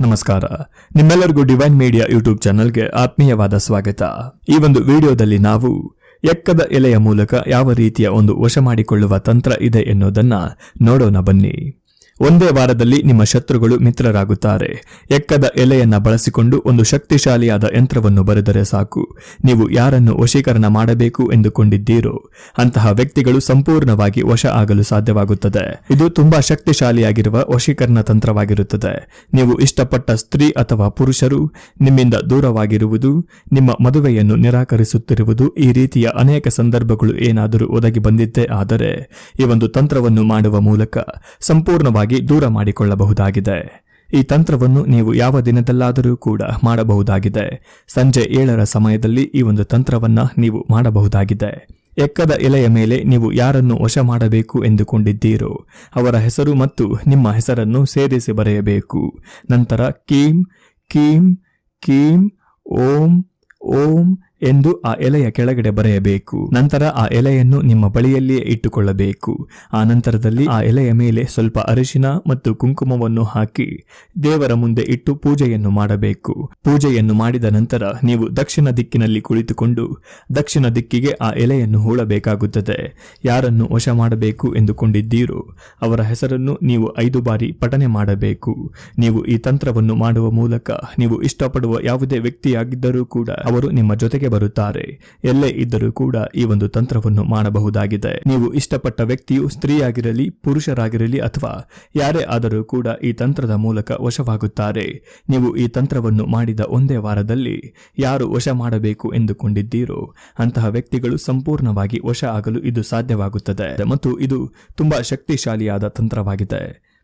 ನಮಸ್ಕಾರ. ನಿಮ್ಮೆಲ್ಲರಿಗೂ divine media YouTube ಚಾನೆಲ್ಗೆ ಆತ್ಮೀಯವಾದ ಸ್ವಾಗತ. ಈ ಒಂದು ವಿಡಿಯೋದಲ್ಲಿ ನಾವು ಎಕ್ಕದ ಎಲೆಯ ಮೂಲಕ ಯಾವ ರೀತಿಯ ಒಂದು ವಶ ಮಾಡಿಕೊಳ್ಳುವ ತಂತ್ರ ಇದೆ ಎನ್ನುವುದನ್ನ ನೋಡೋಣ ಬನ್ನಿ. ಒಂದೇ ವಾರದಲ್ಲಿ ನಿಮ್ಮ ಶತ್ರುಗಳು ಮಿತ್ರರಾಗುತ್ತಾರೆ. ಎಕ್ಕದ ಎಲೆಯನ್ನ ಬಳಸಿಕೊಂಡು ಒಂದು ಶಕ್ತಿಶಾಲಿಯಾದ ಯಂತ್ರವನ್ನು ಬರೆದರೆ ಸಾಕು. ನೀವು ಯಾರನ್ನು ವಶೀಕರಣ ಮಾಡಬೇಕು ಎಂದುಕೊಂಡಿದ್ದೀರೋ, ಅಂತಹ ವ್ಯಕ್ತಿಗಳು ಸಂಪೂರ್ಣವಾಗಿ ವಶ ಆಗಲು ಸಾಧ್ಯವಾಗುತ್ತದೆ. ಇದು ತುಂಬಾ ಶಕ್ತಿಶಾಲಿಯಾಗಿರುವ ವಶೀಕರಣ ತಂತ್ರವಾಗಿರುತ್ತದೆ. ನೀವು ಇಷ್ಟಪಟ್ಟ ಸ್ತ್ರೀ ಅಥವಾ ಪುರುಷರು, ನಿಮ್ಮಿಂದ ದೂರವಾಗಿರುವುದು, ನಿಮ್ಮ ಮದುವೆಯನ್ನು ನಿರಾಕರಿಸುತ್ತಿರುವುದು ಈ ರೀತಿಯ ಅನೇಕ ಸಂದರ್ಭಗಳು ಏನಾದರೂ ಒದಗಿ ಬಂದಿದ್ದೇ ಆದರೆ, ಈ ಒಂದು ತಂತ್ರವನ್ನು ಮಾಡುವ ಮೂಲಕ ಸಂಪೂರ್ಣವಾಗಿ ದೂರ ಮಾಡಿಕೊಳ್ಳಬಹುದಾಗಿದೆ. ಈ ತಂತ್ರವನ್ನು ನೀವು ಯಾವ ದಿನದಲ್ಲಾದರೂ ಕೂಡ ಮಾಡಬಹುದಾಗಿದೆ. ಸಂಜೆ ಏಳರ ಸಮಯದಲ್ಲಿ ಈ ಒಂದು ತಂತ್ರವನ್ನ ನೀವು ಮಾಡಬಹುದಾಗಿದೆ. ಎಕ್ಕದ ಎಲೆಯ ಮೇಲೆ ನೀವು ಯಾರನ್ನು ವಶ ಮಾಡಬೇಕು ಎಂದುಕೊಂಡಿದ್ದೀರೋ, ಅವರ ಹೆಸರು ಮತ್ತು ನಿಮ್ಮ ಹೆಸರನ್ನು ಸೇರಿಸಿ ಬರೆಯಬೇಕು. ನಂತರ ಕೀಂ ಕೀಂ ಕೀಂ, ಓಂ ಓಂ ಎಂದು ಆ ಎಲೆಯ ಕೆಳಗಡೆ ಬರೆಯಬೇಕು. ನಂತರ ಆ ಎಲೆಯನ್ನು ನಿಮ್ಮ ಬಳಿಯಲ್ಲಿಯೇ ಇಟ್ಟುಕೊಳ್ಳಬೇಕು. ಆ ನಂತರದಲ್ಲಿ ಆ ಎಲೆಯ ಮೇಲೆ ಸ್ವಲ್ಪ ಅರಿಶಿನ ಮತ್ತು ಕುಂಕುಮವನ್ನು ಹಾಕಿ ದೇವರ ಮುಂದೆ ಇಟ್ಟು ಪೂಜೆಯನ್ನು ಮಾಡಬೇಕು. ಪೂಜೆಯನ್ನು ಮಾಡಿದ ನಂತರ ನೀವು ದಕ್ಷಿಣ ದಿಕ್ಕಿನಲ್ಲಿ ಕುಳಿತುಕೊಂಡು ದಕ್ಷಿಣ ದಿಕ್ಕಿಗೆ ಆ ಎಲೆಯನ್ನು ಹೂಳಬೇಕಾಗುತ್ತದೆ. ಯಾರನ್ನು ವಶ ಮಾಡಬೇಕು ಎಂದುಕೊಂಡಿದ್ದೀರೋ ಅವರ ಹೆಸರನ್ನು ನೀವು ಐದು ಬಾರಿ ಪಠನೆ ಮಾಡಬೇಕು. ನೀವು ಈ ತಂತ್ರವನ್ನು ಮಾಡುವ ಮೂಲಕ ನೀವು ಇಷ್ಟಪಡುವ ಯಾವುದೇ ವ್ಯಕ್ತಿಯಾಗಿದ್ದರೂ ಕೂಡ ಅವರು ನಿಮ್ಮ ಜೊತೆಗೆ ಬರುತ್ತಾರೆ. ಎಲ್ಲೇ ಇದ್ದರೂ ಕೂಡ ಈ ಒಂದು ತಂತ್ರವನ್ನು ಮಾಡಬಹುದಾಗಿದೆ. ನೀವು ಇಷ್ಟಪಟ್ಟ ವ್ಯಕ್ತಿಯು ಸ್ತ್ರೀಯಾಗಿರಲಿ, ಪುರುಷರಾಗಿರಲಿ ಅಥವಾ ಯಾರೇ ಆದರೂ ಕೂಡ ಈ ತಂತ್ರದ ಮೂಲಕ ವಶವಾಗುತ್ತಾರೆ. ನೀವು ಈ ತಂತ್ರವನ್ನು ಮಾಡಿದ ಒಂದೇ ವಾರದಲ್ಲಿ ಯಾರು ವಶ ಮಾಡಬೇಕು ಎಂದುಕೊಂಡಿದ್ದೀರೋ ಅಂತಹ ವ್ಯಕ್ತಿಗಳು ಸಂಪೂರ್ಣವಾಗಿ ವಶ ಆಗಲು ಇದು ಸಾಧ್ಯವಾಗುತ್ತದೆ. ಮತ್ತು ಇದು ತುಂಬಾ ಶಕ್ತಿಶಾಲಿಯಾದ ತಂತ್ರವಾಗಿದೆ.